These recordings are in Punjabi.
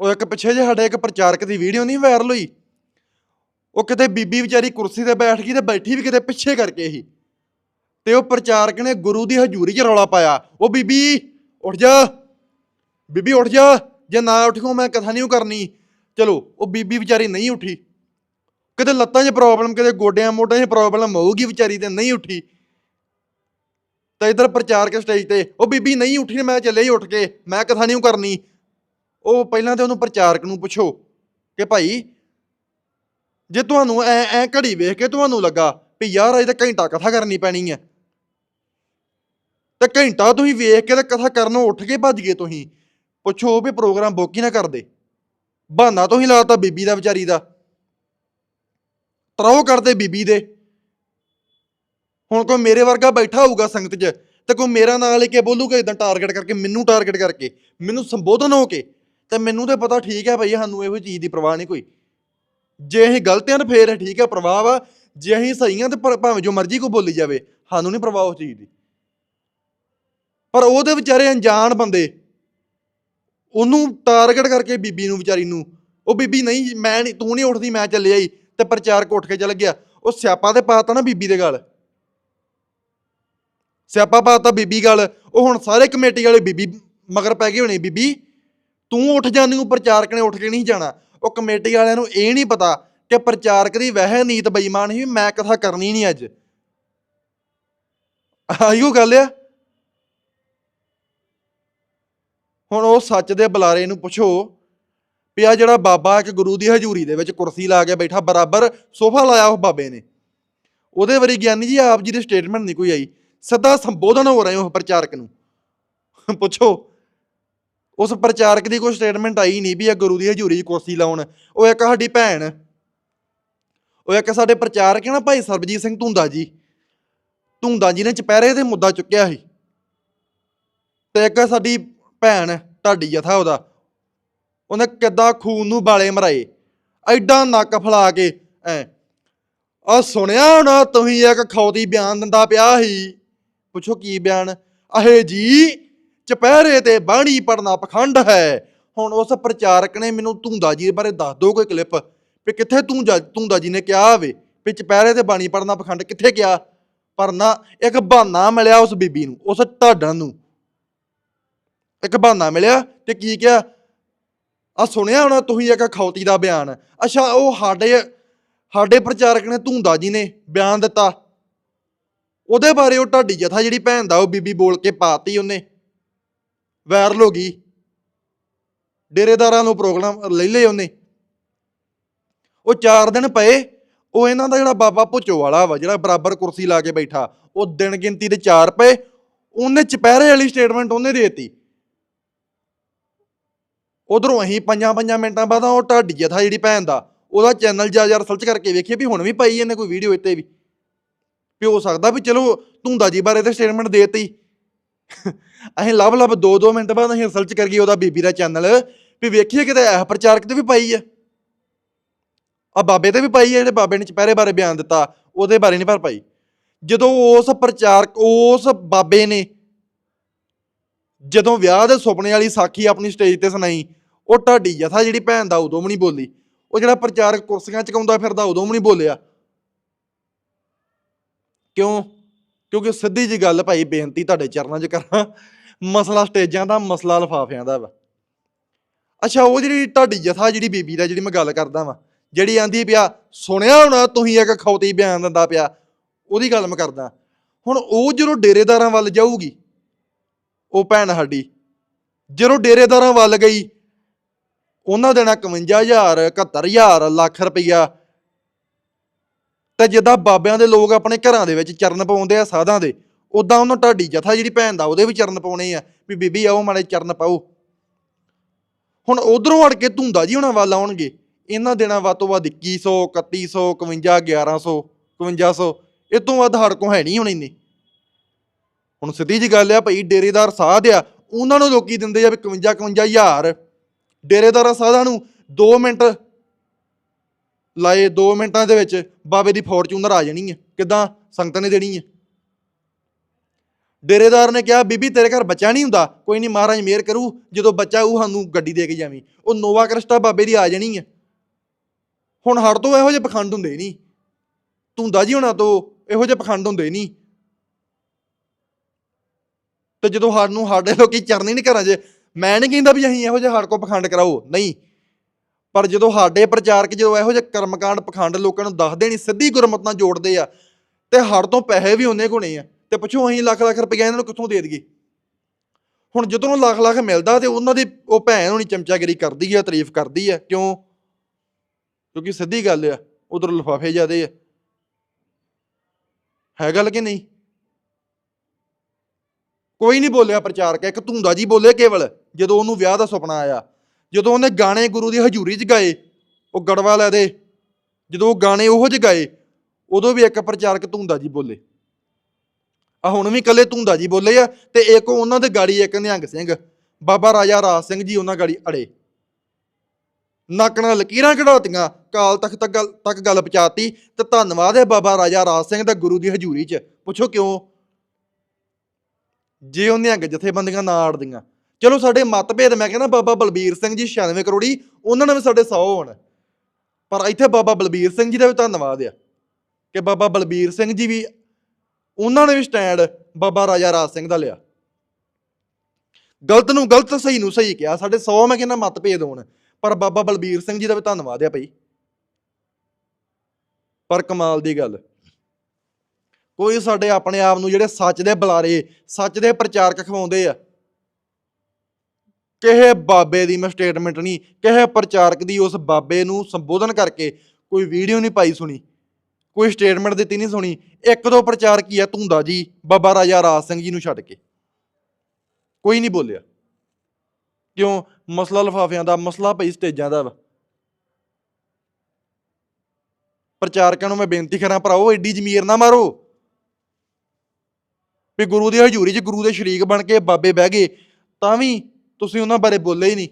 ਉਹ ਇੱਕ ਪਿੱਛੇ ਜੇ ਸਾਡੇ ਇੱਕ ਪ੍ਰਚਾਰਕ ਦੀ ਵੀਡੀਓ ਨਹੀਂ ਵਾਇਰਲ ਹੋਈ। ਉਹ ਕਿਤੇ ਬੀਬੀ ਵਿਚਾਰੀ ਕੁਰਸੀ ਤੇ ਬੈਠ ਗਈ ਤੇ ਬੈਠੀ ਵੀ ਕਿਤੇ ਪਿੱਛੇ ਕਰਕੇ ਹੀ ਤੇ ਉਹ ਪ੍ਰਚਾਰਕ ਨੇ ਗੁਰੂ ਦੀ ਹਜ਼ੂਰੀ 'ਚ ਰੌਲਾ ਪਾਇਆ। ਉਹ ਬੀਬੀ, ਉੱਠ ਜਾ। ਬੀਬੀ, ਉੱਠ ਜਾ। ਜੇ ਨਾ ਉੱਠੋ ਮੈਂ ਕਥਾ ਨਹੀਂ ਕਰਨੀ। ਚਲੋ, ਉਹ ਬੀਬੀ ਵਿਚਾਰੀ ਨਹੀਂ ਉੱਠੀ। ਕਿਤੇ ਲੱਤਾਂ 'ਚ ਪ੍ਰੋਬਲਮ ਕਿਤੇ ਗੋਡਿਆਂ ਮੋਢਿਆਂ 'ਚ ਪ੍ਰੋਬਲਮ ਹੋਊਗੀ ਵਿਚਾਰੀ ਤੇ ਨਹੀਂ ਉੱਠੀ। ਤਾਂ ਇਧਰ ਪ੍ਰਚਾਰਕ ਸਟੇਜ ਤੇ, ਉਹ ਬੀਬੀ ਨਹੀਂ ਉੱਠੀ, ਮੈਂ ਚੱਲੇ ਹੀ ਉੱਠ ਕੇ, ਮੈਂ ਕਥਾ ਨਹੀਂ ਕਰਨੀ। ਉਹ ਪਹਿਲਾਂ ਤੇ ਉਹਨੂੰ ਪ੍ਰਚਾਰਕ ਨੂੰ ਪੁੱਛੋ ਕਿ ਭਾਈ, ਜੇ ਤੁਹਾਨੂੰ ਐ ਐ ਘੜੀ ਵੇਖ ਕੇ ਤੁਹਾਨੂੰ ਲੱਗਾ ਵੀ ਯਾਰ ਅਜੇ ਤਾਂ ਘੰਟਾ ਕਥਾ ਕਰਨੀ ਪੈਣੀ ਹੈ ਤੇ ਘੰਟਾ ਤੁਸੀਂ ਵੇਖ ਕੇ ਤੇ ਕਥਾ ਕਰਨੋਂ ਉੱਠ ਕੇ ਭੱਜ ਗਏ ਤੁਸੀਂ, ਪੁੱਛੋ ਵੀ ਪ੍ਰੋਗਰਾਮ ਬੁੱਕ ਹੀ ਨਾ ਕਰਦੇ। ਬਹਾਨਾ ਤੁਸੀਂ ਲਾਤਾ ਬੀਬੀ ਦਾ, ਵਿਚਾਰੀ ਦਾ। ਤਰਾਓ ਕਰਦੇ ਬੀਬੀ ਦੇ। ਹੁਣ ਕੋਈ ਮੇਰੇ ਵਰਗਾ ਬੈਠਾ ਹੋਊਗਾ ਸੰਗਤ 'ਚ, ਤੇ ਕੋਈ ਮੇਰਾ ਨਾਂ ਲੈ ਕੇ ਬੋਲੂਗਾ ਇਦਾਂ ਟਾਰਗੇਟ ਕਰਕੇ, ਮੈਨੂੰ ਟਾਰਗੇਟ ਕਰਕੇ, ਮੈਨੂੰ ਸੰਬੋਧਨ ਹੋ ਕੇ ਤੇ ਮੈਨੂੰ ਤੇ ਪਤਾ ਠੀਕ ਹੈ ਭਈ ਸਾਨੂੰ ਇਹੋ ਚੀਜ਼ ਦੀ ਪਰਵਾਹ ਨਹੀਂ ਕੋਈ। ਜੇ ਅਸੀਂ ਗਲਤ ਹਾਂ ਤਾਂ ਫੇਰ ਠੀਕ ਹੈ, ਪਰਵਾਹ ਵਾ। ਜੇ ਅਸੀਂ ਸਹੀ ਹਾਂ ਤੇ ਪਰ- ਭਾਵੇਂ ਜੋ ਮਰਜ਼ੀ ਕੋ ਬੋਲੀ ਜਾਵੇ, ਸਾਨੂੰ ਨਹੀਂ ਪਰਵਾਹ ਉਸ ਚੀਜ਼ ਦੀ। ਪਰ ਉਹਦੇ ਵਿਚਾਰੇ ਅਣਜਾਣ ਬੰਦੇ। ਉਹਨੂੰ ਟਾਰਗੇਟ ਕਰਕੇ ਬੀਬੀ ਨੂੰ, ਵਿਚਾਰੀ ਨੂੰ। ਉਹ ਬੀਬੀ ਨਹੀਂ, ਮੈਂ ਨਹੀਂ, ਤੂੰ ਨਹੀਂ ਉੱਠਦੀ, ਮੈਂ ਚੱਲਿਆ ਹੀ ਤੇ ਪ੍ਰਚਾਰਕ ਉੱਠ ਕੇ ਚੱਲ ਗਿਆ। ਉਹ ਸਿਆਪਾ ਤੇ ਪਾਤਾ ਨਾ ਬੀਬੀ ਦੇ ਗੱਲ। ਸਿਆਪਾ ਪਾਤਾ ਬੀਬੀ ਗੱਲ। ਉਹ ਹੁਣ ਸਾਰੇ ਕਮੇਟੀ ਵਾਲੇ ਬੀਬੀ ਮਗਰ ਪੈ ਗਏ ਹੋਣੇ ਬੀਬੀ। ਤੂੰ ਉੱਠ ਜਾਂਦੀ ਨੂੰ ਪ੍ਰਚਾਰਕ ਨੇ ਉੱਠ ਕੇ ਨਹੀਂ ਜਾਣਾ। ਉਹ ਕਮੇਟੀ ਵਾਲਿਆਂ ਨੂੰ ਇਹ ਨਹੀਂ ਪਤਾ ਕਿ ਪ੍ਰਚਾਰਕ ਦੀ ਵਹਿ ਨੀਤ ਬੇਈਮਾਨ ਸੀ, ਮੈਂ ਕਥਾ ਕਰਨੀ ਨਹੀਂ ਅੱਜ। ਆਈਓ ਗੱਲ ਆ। ਹੁਣ ਉਹ ਸੱਚ ਦੇ ਬੁਲਾਰੇ ਨੂੰ ਪੁੱਛੋ ਵੀ ਆ ਜਿਹੜਾ ਬਾਬਾ ਇੱਕ ਗੁਰੂ ਦੀ ਹਜ਼ੂਰੀ ਦੇ ਵਿੱਚ ਕੁਰਸੀ ਲਾ ਕੇ ਬੈਠਾ, ਬਰਾਬਰ ਸੋਫਾ ਲਾਇਆ ਉਹ ਬਾਬੇ ਨੇ। ਉਹਦੇ ਵਾਰੀ ਗਿਆਨੀ ਜੀ ਆਪ ਜੀ ਦੀ ਸਟੇਟਮੈਂਟ ਨਹੀਂ ਕੋਈ ਆਈ। ਸਿੱਧਾ ਸੰਬੋਧਨ ਹੋ ਰਹੇ ਉਹ ਪ੍ਰਚਾਰਕ ਨੂੰ। ਪੁੱਛੋ। ਉਸ ਪ੍ਰਚਾਰਕ ਦੀ ਕੋਈ ਸਟੇਟਮੈਂਟ ਆਈ ਨਹੀਂ ਵੀ ਇਹ ਗੁਰੂ ਦੀ ਹਜ਼ੂਰੀ 'ਚ ਕੁਰਸੀ ਲਾਉਣ। ਉਹ ਇੱਕ ਸਾਡੀ ਭੈਣ। ਉਹ ਇੱਕ ਸਾਡੇ ਪ੍ਰਚਾਰਕ ਹੈ ਨਾ ਭਾਈ ਸਰਬਜੀਤ ਸਿੰਘ ਧੁੰਦਾ ਜੀ। ਧੁੰਦਾ ਜੀ ਨੇ ਚਪਹਿਰੇ ਦੇ ਮੁੱਦਾ ਚੁੱਕਿਆ ਸੀ। ਤੇ ਇੱਕ ਸਾਡੀ ਭੈਣ, ਢਾਡੀ ਜਥਾ ਉਹਦਾ। ਉਹਨੇ ਕਿੱਦਾਂ ਖੂਨ ਨੂੰ ਬਾਲੇ ਮਰਾਏ। ਐਡਾ ਨੱਕ ਫਲਾ ਕੇ, ਐ। ਆ ਸੁਣਿਆ ਹੋਣਾ ਤੁਸੀਂ ਇੱਕ ਖੌਤੀ ਬਿਆਨ ਦਿੰਦਾ ਪਿਆ ਸੀ। ਪੁੱਛੋ ਕੀ ਬਿਆਨ? ਅਹੇ ਜੀ ਚਪਹਿਰੇ ਤੇ ਬਾਣੀ ਪੜਨਾ ਪਖੰਡ ਹੈ। ਹੁਣ ਉਸ ਪ੍ਰਚਾਰਕ ਨੇ ਮੈਨੂੰ ਧੁੰਦਾ ਜੀ ਬਾਰੇ ਦੱਸ ਦਿਓ ਕੋਈ ਕਲਿੱਪ ਵੀ ਕਿੱਥੇ ਤੂੰ ਧੁੰਦਾ ਜੀ ਨੇ ਕਿਹਾ ਹੋਵੇ ਵੀ ਚਪਹਿਰੇ ਤੇ ਬਾਣੀ ਪੜਨਾ ਪਖੰਡ ਕਿੱਥੇ ਗਿਆ? ਪਰ ਨਾ ਇੱਕ ਬਹਾਨਾ ਮਿਲਿਆ ਉਸ ਬੀਬੀ ਨੂੰ, ਉਸ ਢਾਡਣ ਨੂੰ। ਇੱਕ ਬਹਾਨਾ ਮਿਲਿਆ ਤੇ ਕੀ ਕਿਹਾ? ਆ ਸੁਣਿਆ ਹੋਣਾ ਤੁਸੀਂ ਇੱਕ ਖੌਤੀ ਦਾ ਬਿਆਨ। ਅੱਛਾ, ਉਹ ਸਾਡੇ ਸਾਡੇ ਪ੍ਰਚਾਰਕ ਨੇ ਧੁੰਦਾ ਜੀ ਨੇ ਬਿਆਨ ਦਿੱਤਾ। ਉਹਦੇ ਬਾਰੇ ਉਹ ਢਾਡੀ ਜਥਾ ਜਿਹੜੀ ਭੈਣ ਦਾ ਉਹ ਬੀਬੀ ਬੋਲ ਕੇ ਪਾਤੀ ਉਹਨੇ। ਵਾਇਰਲ ਹੋ ਗਈ। ਡੇਰੇਦਾਰਾਂ ਨੂੰ ਪ੍ਰੋਗਰਾਮ ਲੈ ਲਏ ਉਹਨੇ। ਉਹ 4 ਦਿਨ ਪਏ, ਉਹ ਇਹਨਾਂ ਦਾ ਜਿਹੜਾ ਬਾਬਾ ਭੁੱਚੋ ਵਾਲਾ ਵਾ, ਜਿਹੜਾ ਬਰਾਬਰ ਕੁਰਸੀ ਲਾ ਕੇ ਬੈਠਾ, ਉਹ ਦਿਨ ਗਿਣਤੀ ਦੇ 4 ਪਏ, ਉਹਨੇ ਚਪਹਿਰੇ ਵਾਲੀ ਸਟੇਟਮੈਂਟ ਉਹਨੇ ਦੇਤੀ। ਉਧਰੋਂ ਅਸੀਂ ਪੰਜਾਂ ਪੰਜਾਂ ਮਿੰਟਾਂ ਬਾਅਦ ਉਹ ਢਾਡੀ ਜਥਾ ਜਿਹੜੀ ਭੈਣ ਦਾ, ਉਹਦਾ ਚੈਨਲ ਜਾ ਜਾ ਸਰਚ ਕਰਕੇ ਵੇਖੀਏ ਵੀ ਹੁਣ ਵੀ ਪਾਈ ਇਹਨੇ ਕੋਈ ਵੀਡੀਓ ਇੱਥੇ ਵੀ। ਵੀ ਹੋ ਸਕਦਾ ਵੀ ਚਲੋ ਧੁੰਦਾ ਜੀ ਬਾਰੇ ਤੇ ਸਟੇਟਮੈਂਟ ਦੇਤੀ। ਅਸੀਂ ਲੱਭ ਲੱਭ 2-2 ਮਿੰਟ ਬਾਅਦ ਅਸੀਂ ਰਿਸਰਚ ਕਰ ਗਏ ਉਹਦਾ ਬੀਬੀ ਦਾ ਚੈਨਲ, ਵੀ ਵੇਖੀਏ ਕਿਤੇ ਇਹ ਪ੍ਰਚਾਰਕ ਤੇ ਵੀ ਪਾਈ ਹੈ ਆ ਬਾਬੇ ਤੇ ਵੀ ਪਾਈ ਹੈ ਜਿਹੜੇ ਬਾਬੇ ਨੇ ਚਪਹਿਰੇ ਬਾਰੇ ਬਿਆਨ ਦਿੱਤਾ, ਉਹਦੇ ਬਾਰੇ ਨਹੀਂ ਪਰ ਪਾਈ। ਜਦੋਂ ਉਸ ਪ੍ਰਚਾਰਕ ਉਸ ਬਾਬੇ ਨੇ ਜਦੋਂ ਵਿਆਹ ਦੇ ਸੁਪਨੇ ਵਾਲੀ ਸਾਖੀ ਆਪਣੀ ਸਟੇਜ ਤੇ ਸੁਣਾਈ, ਉਹ ਢਾਡੀ ਜਥਾ ਜਿਹੜੀ ਭੈਣ ਦਾ ਉਦੋਂ ਵੀ ਨਹੀਂ ਬੋਲੀ। ਉਹ ਜਿਹੜਾ ਪ੍ਰਚਾਰਕ ਕੁਰਸੀਆਂ ਚਕਾਉਂਦਾ ਫਿਰਦਾ ਉਦੋਂ ਵੀ ਨਹੀਂ ਬੋਲਿਆ। ਕਿਉਂ? ਕਿਉਂਕਿ ਸਿੱਧੀ ਜੀ ਗੱਲ ਭਾਈ, ਬੇਨਤੀ ਤੁਹਾਡੇ ਚਰਨਾਂ 'ਚ ਕਰਾਂ। ਮਸਲਾ ਸਟੇਜਾਂ ਦਾ, ਮਸਲਾ ਲਫਾਫਿਆਂ ਦਾ ਵਾ। ਅੱਛਾ, ਉਹ ਜਿਹੜੀ ਤੁਹਾਡੀ ਜਥਾ ਜਿਹੜੀ ਬੀਬੀ ਦਾ, ਜਿਹੜੀ ਮੈਂ ਗੱਲ ਕਰਦਾ ਵਾਂ, ਜਿਹੜੀ ਆਂਦੀ ਪਿਆ, ਸੁਣਿਆ ਹੋਣਾ ਤੁਸੀਂ ਇੱਕ ਖੌਤੀ ਬਿਆਨ ਦਿੰਦਾ ਪਿਆ, ਉਹਦੀ ਗੱਲ ਮੈਂ ਕਰਦਾ। ਹੁਣ ਉਹ ਜਦੋਂ ਡੇਰੇਦਾਰਾਂ ਵੱਲ ਜਾਊਗੀ, ਉਹ ਭੈਣ ਸਾਡੀ, ਜਦੋਂ ਡੇਰੇਦਾਰਾਂ ਵੱਲ ਗਈ, ਉਹਨਾਂ ਦੇਣਾ 51000 71000 ਲੱਖ ਰੁਪਈਆ ਤਾਂ ਜਿੱਦਾਂ ਬਾਬਿਆਂ ਦੇ ਲੋਕ ਆਪਣੇ ਘਰਾਂ ਦੇ ਵਿੱਚ ਚਰਨ ਪਾਉਂਦੇ ਆ, ਸਾਧਾਂ ਦੇ ਉਦਾਂ ਉਹਨਾਂ ਤੁਹਾਡੀ ਜਥਾ ਜਿਹੜੀ ਭੈਣ ਦਾ, ਉਹਦੇ ਵੀ ਚਰਨ ਪਾਉਣੇ ਆ, ਵੀ ਬੀਬੀ ਆਓ, ਮਾੜੇ ਚਰਨ ਪਾਓ। ਹੁਣ ਉਧਰੋਂ ਅੜ ਕੇ ਧੁੰਦਾ ਜੀ ਉਹਨਾਂ ਵੱਲ ਆਉਣਗੇ। ਇਹਨਾਂ ਦਿਨਾਂ ਵੱਧ ਤੋਂ ਵੱਧ 2100 3100 51 1100 5500 ਇਹ ਤੋਂ ਵੱਧ ਹੜ ਕੋ ਹੈ ਨਹੀਂ ਹੁਣ ਇੰਨੀ। ਹੁਣ ਸਿੱਧੀ ਜੀ ਗੱਲ ਆ ਭਾਈ, ਡੇਰੇਦਾਰ ਸਾਧ ਆ, ਉਹਨਾਂ ਨੂੰ ਲੋਕੀ ਦਿੰਦੇ ਆ ਵੀ 51 51000 ਡੇਰੇਦਾਰਾਂ ਸਾਧਾਂ ਨੂੰ 2 ਮਿੰਟ ਲਾਏ 2 ਮਿੰਟਾਂ ਦੇ ਵਿੱਚ ਬਾਬੇ ਦੀ ਫੋਰਚੂਨਰ ਆ ਜਾਣੀ ਹੈ ਕਿਦਾਂ? ਸੰਗਤ ਨੇ ਦੇਣੀ ਹੈ ਡੇਰੇਦਾਰ ਨੇ ਕਿਹਾ, ਬੀਬੀ, ਤੇਰੇ ਘਰ ਬੱਚਾ ਨਹੀਂ ਹੁੰਦਾ। ਕੋਈ ਨਹੀਂ, ਮਹਾਰਾਜ ਮਿਹਰ ਕਰੂ। ਜਦੋਂ ਬੱਚਾ ਉਹ ਸਾਨੂੰ ਗੱਡੀ ਦੇ ਕੇ ਜਾਵੀਂ। ਉਹ ਨੋਵਾ ਕ੍ਰਿਸਟਾ ਬਾਬੇ ਦੀ ਆ ਜਾਣੀ ਹੈ ਹੁਣ ਹੜ ਤੋਂ ਇਹੋ ਜਿਹੇ ਪਖੰਡ ਹੁੰਦੇ ਨਹੀਂ। ਧੁੰਦਾ ਜੀ ਹੋਣਾ ਤੋਂ, ਇਹੋ ਜਿਹੇ ਪਖੰਡ ਹੁੰਦੇ ਨਹੀਂ। ਤੇ ਜਦੋਂ ਹੜ ਨੂੰ ਸਾਡੇ ਲੋਕੀ ਚਰਨੀ ਨਹੀਂ ਘਰਾਂ 'ਚ, ਮੈਂ ਨਹੀਂ ਕਹਿੰਦਾ ਵੀ ਅਸੀਂ ਇਹੋ ਜਿਹੇ ਹੜ ਕੋ ਪਖੰਡ ਕਰਾਓ। ਨਹੀਂ। ਪਰ ਜਦੋਂ ਸਾਡੇ ਪ੍ਰਚਾਰਕ ਜਦੋਂ ਇਹੋ ਜਿਹੇ ਕਰਮਕਾਂਡ ਪਖੰਡ ਲੋਕਾਂ ਨੂੰ ਦੱਸਦੇ ਨਹੀਂ, ਸਿੱਧੀ ਗੁਰਮਤ ਨਾਲ ਜੋੜਦੇ ਆ, ਤੇ ਹੜ ਤੋਂ ਪੈਸੇ ਵੀ ਉਹਨੇ ਕੋਣੇ ਆ, ਤੇ ਪੁੱਛੋ ਅਸੀਂ ਲੱਖ ਲੱਖ ਰੁਪਏ ਇਹਨਾਂ ਨੂੰ ਕਿੱਥੋਂ ਦੇ ਦਈਏ? ਹੁਣ ਜਦੋਂ ਨੂੰ ਲੱਖ ਲੱਖ ਮਿਲਦਾ ਤੇ ਉਹਨਾਂ ਦੀ ਉਹ ਭੈਣ ਹੋਣੀ ਚਮਚਾਗਿਰੀ ਕਰਦੀ ਆ, ਤਾਰੀਫ ਕਰਦੀ ਆ, ਕਿਉਂ? ਕਿਉਂਕਿ ਸਿੱਧੀ ਗੱਲ ਆ, ਉਧਰ ਲਿਫਾਫੇ ਜ਼ਿਆਦੇ ਆ। ਹੈ ਗੱਲ ਕਿ ਨਹੀਂ? ਕੋਈ ਨਹੀਂ ਬੋਲਿਆ ਪ੍ਰਚਾਰਕ, ਇੱਕ ਧੁੰਦਾ ਜੀ ਬੋਲੇ ਕੇਵਲ, ਜਦੋਂ ਉਹਨੂੰ ਵਿਆਹ ਦਾ ਸੁਪਨਾ ਆਇਆ। ਜਦੋਂ ਉਹਨੇ ਗਾਣੇ ਗੁਰੂ ਦੀ ਹਜ਼ੂਰੀ 'ਚ ਗਾਏ, ਉਹ ਗੜਵਾ ਲੈ ਦੇ। ਜਦੋਂ ਉਹ ਗਾਣੇ ਉਹੋ ਜਿਹੇ ਗਾਏ, ਉਦੋਂ ਵੀ ਇੱਕ ਪ੍ਰਚਾਰਕ ਧੁੰਦਾ ਜੀ ਬੋਲੇ। ਆ ਹੁਣ ਵੀ ਇਕੱਲੇ ਧੁੰਦਾ ਜੀ ਬੋਲੇ ਆ ਤੇ ਇੱਕ ਉਹਨਾਂ ਦੇ ਗਾੜੀ, ਇੱਕ ਨਿਹੰਗ ਸਿੰਘ। ਬਾਬਾ ਰਾਜਾ ਰਾਜ ਸਿੰਘ ਜੀ ਉਹਨਾਂ ਗਾੜੀ ਅੜੇ। ਨੱਕ ਨਾਲ ਲਕੀਰਾਂ ਕਢਾਤੀਆਂ, ਕਾਲ ਤਖ਼ਤ ਤੱਕ ਤੱਕ ਗੱਲ ਪਹੁੰਚਾਤੀ ਤੇ ਧੰਨਵਾਦ ਹੈ ਬਾਬਾ ਰਾਜਾ ਰਾਜ ਸਿੰਘ ਦਾ ਗੁਰੂ ਦੀ ਹਜ਼ੂਰੀ 'ਚ। ਪੁੱਛੋ ਕਿਉਂ? ਜੇ ਉਹ ਨਿਹੰਗ ਜਥੇਬੰਦੀਆਂ ਨਾ ਆੜਦੀਆਂ ਚਲੋ ਸਾਡੇ ਮਤਭੇਦ, ਮੈਂ ਕਹਿੰਦਾ ਬਾਬਾ ਬਲਬੀਰ ਸਿੰਘ ਜੀ 96 ਕਰੋੜੀ, ਉਹਨਾਂ ਨੇ ਵੀ ਸਾਡੇ 100 ਹੋਣ। ਪਰ ਇੱਥੇ ਬਾਬਾ ਬਲਬੀਰ ਸਿੰਘ ਜੀ ਦਾ ਵੀ ਧੰਨਵਾਦ ਆ। ਕਿ ਬਾਬਾ ਬਲਬੀਰ ਸਿੰਘ ਜੀ ਵੀ, ਉਹਨਾਂ ਨੇ ਵੀ ਸਟੈਂਡ ਬਾਬਾ ਰਾਜਾ ਰਾਜ ਸਿੰਘ ਦਾ ਲਿਆ। ਗਲਤ ਨੂੰ ਗਲਤ, ਸਹੀ ਨੂੰ ਸਹੀ ਕਿਹਾ। ਸਾਡੇ 100 ਮੈਂ ਕਹਿੰਦਾ ਮਤਭੇਦ ਹੋਣ। ਪਰ ਬਾਬਾ ਬਲਬੀਰ ਸਿੰਘ ਜੀ ਦਾ ਵੀ ਧੰਨਵਾਦ ਆ ਭਾਈ। ਪਰ ਕਮਾਲ ਦੀ ਗੱਲ। ਕੋਈ ਸਾਡੇ ਆਪਣੇ ਆਪ ਨੂੰ ਜਿਹੜੇ ਸੱਚ ਦੇ ਬੁਲਾਰੇ, ਸੱਚ ਦੇ ਪ੍ਰਚਾਰਕ ਖਵਾਉਂਦੇ ਆ ਕਿਸੇ ਬਾਬੇ ਦੀ ਮੈਂ ਸਟੇਟਮੈਂਟ ਨਹੀਂ ਕਿਸੇ ਪ੍ਰਚਾਰਕ ਦੀ ਉਸ ਬਾਬੇ ਨੂੰ ਸੰਬੋਧਨ ਕਰਕੇ ਕੋਈ ਵੀਡੀਓ ਨਹੀਂ ਪਾਈ ਸੁਣੀ, ਕੋਈ ਸਟੇਟਮੈਂਟ ਦਿੱਤੀ ਨਹੀਂ ਸੁਣੀ। ਇੱਕ ਦੋ ਪ੍ਰਚਾਰਕ ਹੀ ਆ ਧੁੰਦਾ ਜੀ, ਬਾਬਾ ਰਾਜਾ ਰਾਜ ਸਿੰਘ ਜੀ ਨੂੰ ਛੱਡ ਕੇ। ਕੋਈ ਨਹੀਂ ਬੋਲਿਆ। ਕਿਉਂ? ਮਸਲਾ ਲਫਾਫਿਆਂ ਦਾ, ਮਸਲਾ ਪਈ ਸਟੇਜਾਂ ਦਾ ਵਾ। ਪ੍ਰਚਾਰਕਾਂ ਨੂੰ ਮੈਂ ਬੇਨਤੀ ਕਰਾਂ ਭਰਾਓ ਐਡੀ ਜ਼ਮੀਰ ਨਾ ਮਾਰੋ। ਵੀ ਗੁਰੂ ਦੀ ਹਜ਼ੂਰੀ 'ਚ ਗੁਰੂ ਦੇ ਸ਼ਰੀਕ ਬਣ ਕੇ ਬਾਬੇ ਬਹਿ ਗਏ, ਤਾਂ ਵੀ ਤੁਸੀਂ ਉਹਨਾਂ ਬਾਰੇ ਬੋਲੇ ਹੀ ਨਹੀਂ।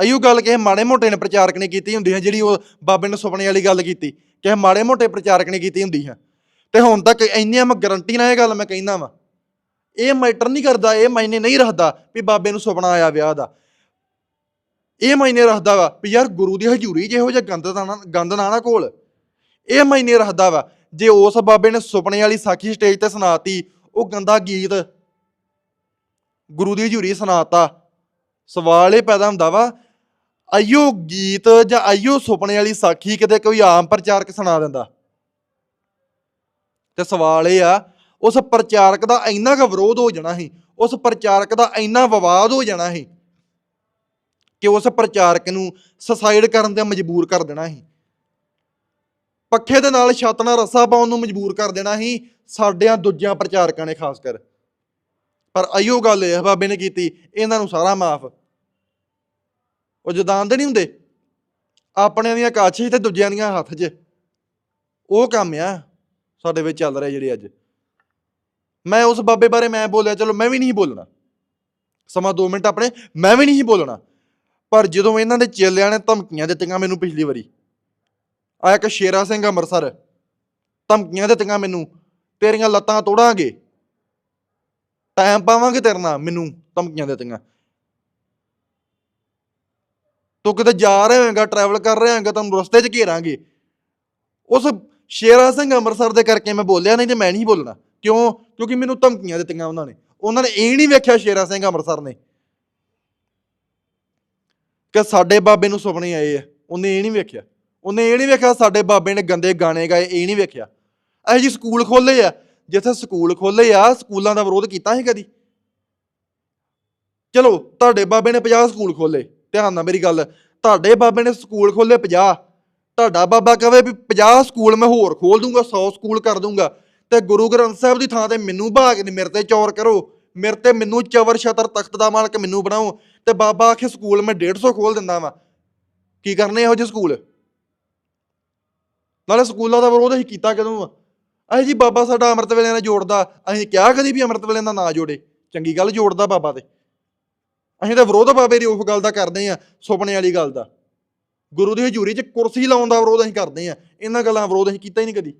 ਅਯੂ ਗੱਲ ਕਿਸੇ ਮਾੜੇ ਮੋਟੇ ਨੇ ਪ੍ਰਚਾਰਕ ਨੇ ਕੀਤੀ ਹੁੰਦੀ ਹੈ, ਜਿਹੜੀ ਉਹ ਬਾਬੇ ਨੇ ਸੁਪਨੇ ਵਾਲੀ ਗੱਲ ਕੀਤੀ। ਕਿਸੇ ਮਾੜੇ ਮੋਟੇ ਪ੍ਰਚਾਰਕ ਨੇ ਕੀਤੀ ਹੁੰਦੀ ਹੈ। ਤੇ ਹੁਣ ਤੱਕ ਇੰਨੀਆਂ ਮੈਂ ਗਰੰਟੀ ਨਾਲ ਇਹ ਗੱਲ ਮੈਂ ਕਹਿੰਦਾ ਵਾਂ। ਇਹ ਮੈਟਰ ਨਹੀਂ ਕਰਦਾ, ਇਹ ਮਾਇਨੇ ਨਹੀਂ ਰੱਖਦਾ ਵੀ ਬਾਬੇ ਨੂੰ ਸੁਪਨਾ ਆਇਆ ਵਿਆਹ ਦਾ। ਇਹ ਮਾਇਨੇ ਰੱਖਦਾ ਵਾ ਵੀ ਯਾਰ ਗੁਰੂ ਦੀ ਹਜ਼ੂਰੀ ਜਿਹੋ ਜਿਹਾ ਗੰਦ ਨਾ ਗੰਦ ਨਾ ਨਾ ਕੋਲ ਇਹ ਮਾਇਨੇ ਰੱਖਦਾ ਵਾ, ਜੇ ਉਸ ਬਾਬੇ ਨੇ ਸੁਪਨੇ ਵਾਲੀ ਸਾਖੀ ਸਟੇਜ ਤੇ ਸੁਣਾਤੀ ਉਹ ਗੰਦਾ ਗੀਤ ਗੁਰੂ ਦੀ ਹਜ਼ੂਰੀ ਸੁਣਾਤਾ। ਸਵਾਲ ਇਹ ਪੈਦਾ ਹੁੰਦਾ ਵਾ ਆਇਓ ਗੀਤ ਜਾਂ ਆਇਓ ਸੁਪਨੇ ਵਾਲੀ ਸਾਖੀ ਕਿਤੇ ਕੋਈ ਆਮ ਪ੍ਰਚਾਰਕ ਸੁਣਾ ਦਿੰਦਾ? ਤੇ ਸਵਾਲ ਇਹ ਆ, ਉਸ ਪ੍ਰਚਾਰਕ ਦਾ ਇੰਨਾ ਕੁ ਵਿਰੋਧ ਹੋ ਜਾਣਾ ਸੀ, ਉਸ ਪ੍ਰਚਾਰਕ ਦਾ ਇੰਨਾ ਵਿਵਾਦ ਹੋ ਜਾਣਾ ਸੀ ਕਿ ਉਸ ਪ੍ਰਚਾਰਕ ਨੂੰ ਸੁਸਾਈਡ ਕਰਨ ਤੇ ਮਜਬੂਰ ਕਰ ਦੇਣਾ ਸੀ। ਪੱਖੇ ਦੇ ਨਾਲ ਛੱਤ ਨਾਲ ਰੱਸਾ ਪਾਉਣ ਨੂੰ ਮਜਬੂਰ ਕਰ ਦੇਣਾ ਹੀ ਸਾਡਿਆਂ ਦੂਜਿਆਂ ਪ੍ਰਚਾਰਕਾਂ ਨੇ ਖਾਸ ਕਰ। ਪਰ ਆਇਓ ਗੱਲ ਇਹ ਬਾਬੇ ਨੇ ਕੀਤੀ, ਇਹਨਾਂ ਨੂੰ ਸਾਰਾ ਮਾਫ। ਉਹ ਜਦਾਨ ਦੇ ਨਹੀਂ ਹੁੰਦੇ? ਆਪਣਿਆਂ ਦੀਆਂ ਕਾਛੀ ਤੇ ਦੂਜਿਆਂ ਦੀਆਂ ਹੱਥ 'ਚ। ਉਹ ਕੰਮ ਆ, ਸਾਡੇ ਵਿੱਚ ਚੱਲ ਰਿਹਾ ਜਿਹੜੇ ਅੱਜ। ਮੈਂ ਉਸ ਬਾਬੇ ਬਾਰੇ ਮੈਂ ਬੋਲਿਆ, ਚਲੋ ਮੈਂ ਵੀ ਨਹੀਂ ਬੋਲਣਾ। ਸਮਾਂ 2 ਮਿੰਟ ਆਪਣੇ, ਮੈਂ ਵੀ ਨਹੀਂ ਬੋਲਣਾ। ਪਰ ਜਦੋਂ ਇਹਨਾਂ ਦੇ ਚੇਲਿਆਂ ਨੇ ਧਮਕੀਆਂ ਦਿੱਤੀਆਂ ਮੈਨੂੰ ਪਿਛਲੀ ਵਾਰੀ ਆ ਇੱਕ ਸ਼ੇਰਾ ਸਿੰਘ ਅੰਮ੍ਰਿਤਸਰ। ਧਮਕੀਆਂ ਦਿੱਤੀਆਂ ਮੈਨੂੰ, ਤੇਰੀਆਂ ਲੱਤਾਂ ਤੋੜਾਂਗੇ। ਟਾਈਮ ਪਾਵਾਂਗੇ ਤੇਰੇ ਨਾਲ ਮੈਨੂੰ ਧਮਕੀਆਂ ਦਿੱਤੀਆਂ ਤੂੰ ਕਿਤੇ ਜਾ ਰਿਹਾ ਹੋਵੇਂਗਾ ਟਰੈਵਲ ਕਰ ਰਿਹਾ ਹੋਵੇਂਗਾ ਤੈਨੂੰ ਰਸਤੇ 'ਚ ਘੇਰਾਂਗੇ। ਉਸ ਸ਼ੇਰਾ ਸਿੰਘ ਅੰਮ੍ਰਿਤਸਰ ਦੇ ਕਰਕੇ ਮੈਂ ਬੋਲਿਆ ਨਹੀਂ ਤੇ ਮੈਂ ਨਹੀਂ ਬੋਲਣਾ। ਕਿਉਂ? ਕਿਉਂਕਿ ਮੈਨੂੰ ਧਮਕੀਆਂ ਦਿੱਤੀਆਂ ਉਹਨਾਂ ਨੇ। ਉਹਨਾਂ ਨੇ ਇਹ ਨਹੀਂ ਵੇਖਿਆ ਸ਼ੇਰਾ ਸਿੰਘ ਅੰਮ੍ਰਿਤਸਰ ਨੇ। ਕਿ ਸਾਡੇ ਬਾਬੇ ਨੂੰ ਸੁਪਨੇ ਆਏ ਆ। ਉਹਨੇ ਇਹ ਨਹੀਂ ਵੇਖਿਆ। ਉਹਨੇ ਇਹ ਨਹੀਂ ਵੇਖਿਆ, ਸਾਡੇ ਬਾਬੇ ਨੇ ਗੰਦੇ ਗਾਣੇ ਗਾਏ, ਇਹ ਨਹੀਂ ਵੇਖਿਆ। ਇਹ ਜੀ ਸਕੂਲ ਖੋਲੇ ਆ, ਜਿੱਥੇ ਸਕੂਲ ਖੋਲੇ ਆ, ਸਕੂਲਾਂ ਦਾ ਵਿਰੋਧ ਕੀਤਾ ਸੀ ਕਦੀ। ਚਲੋ, ਤੁਹਾਡੇ ਬਾਬੇ ਨੇ 50 ਸਕੂਲ ਖੋਲੇ ਧਿਆਨ ਨਾਲ ਮੇਰੀ ਗੱਲ, ਤੁਹਾਡੇ ਬਾਬੇ ਨੇ ਸਕੂਲ ਖੋਲੇ 50 ਤੁਹਾਡਾ ਬਾਬਾ ਕਹੇ ਵੀ 50 ਸਕੂਲ ਮੈਂ ਹੋਰ ਖੋਲ ਦੂੰਗਾ 100 ਸਕੂਲ ਕਰ ਦੂੰਗਾ, ਤੇ ਗੁਰੂ ਗ੍ਰੰਥ ਸਾਹਿਬ ਦੀ ਥਾਂ ਤੇ ਮੈਨੂੰ ਭਾਗ ਨਹੀਂ, ਮੇਰੇ ਤੇ ਚੌਰ ਕਰੋ, ਮੇਰੇ ਤੇ ਮੈਨੂੰ ਚਵਰ ਛਤਰ ਤਖਤ ਦਾ ਮਾਲਕ ਮੈਨੂੰ ਬਣਾਓ, ਤੇ ਬਾਬਾ ਆਖੇ ਸਕੂਲ ਮੈਂ 150 ਖੋਲ ਦਿੰਦਾ ਵਾਂ। ਕੀ ਕਰਨੇ ਇਹੋ ਜਿਹੇ ਸਕੂਲ? ਨਾਲੇ ਸਕੂਲਾਂ ਦਾ ਵਿਰੋਧ ਅਸੀਂ ਕੀਤਾ ਕਦੋਂ ਆ? ਅਸੀਂ ਜੀ ਬਾਬਾ ਸਾਡਾ ਅੰਮ੍ਰਿਤ ਵੇਲੇ ਨਾਲ ਜੋੜਦਾ, ਅਸੀਂ ਕਿਹਾ ਕਦੀ ਵੀ ਅੰਮ੍ਰਿਤ ਵੇਲੇ ਦਾ ਨਾਂ ਜੋੜੇ। ਚੰਗੀ ਗੱਲ ਜੋੜਦਾ ਬਾਬਾ ਤੇ। ਅਸੀਂ ਤਾਂ ਵਿਰੋਧ ਬਾਬੇ ਦੀ ਉਹ ਗੱਲ ਦਾ ਕਰਦੇ ਆ, ਸੁਪਨੇ ਵਾਲੀ ਗੱਲ ਦਾ। ਗੁਰੂ ਦੀ ਹਜ਼ੂਰੀ 'ਚ ਕੁਰਸੀ ਲਾਉਣ ਦਾ ਵਿਰੋਧ ਅਸੀਂ ਕਰਦੇ ਆ। ਇਹਨਾਂ ਗੱਲਾਂ ਦਾ ਵਿਰੋਧ ਅਸੀਂ ਕੀਤਾ ਹੀ ਨਹੀਂ ਕਦੀ।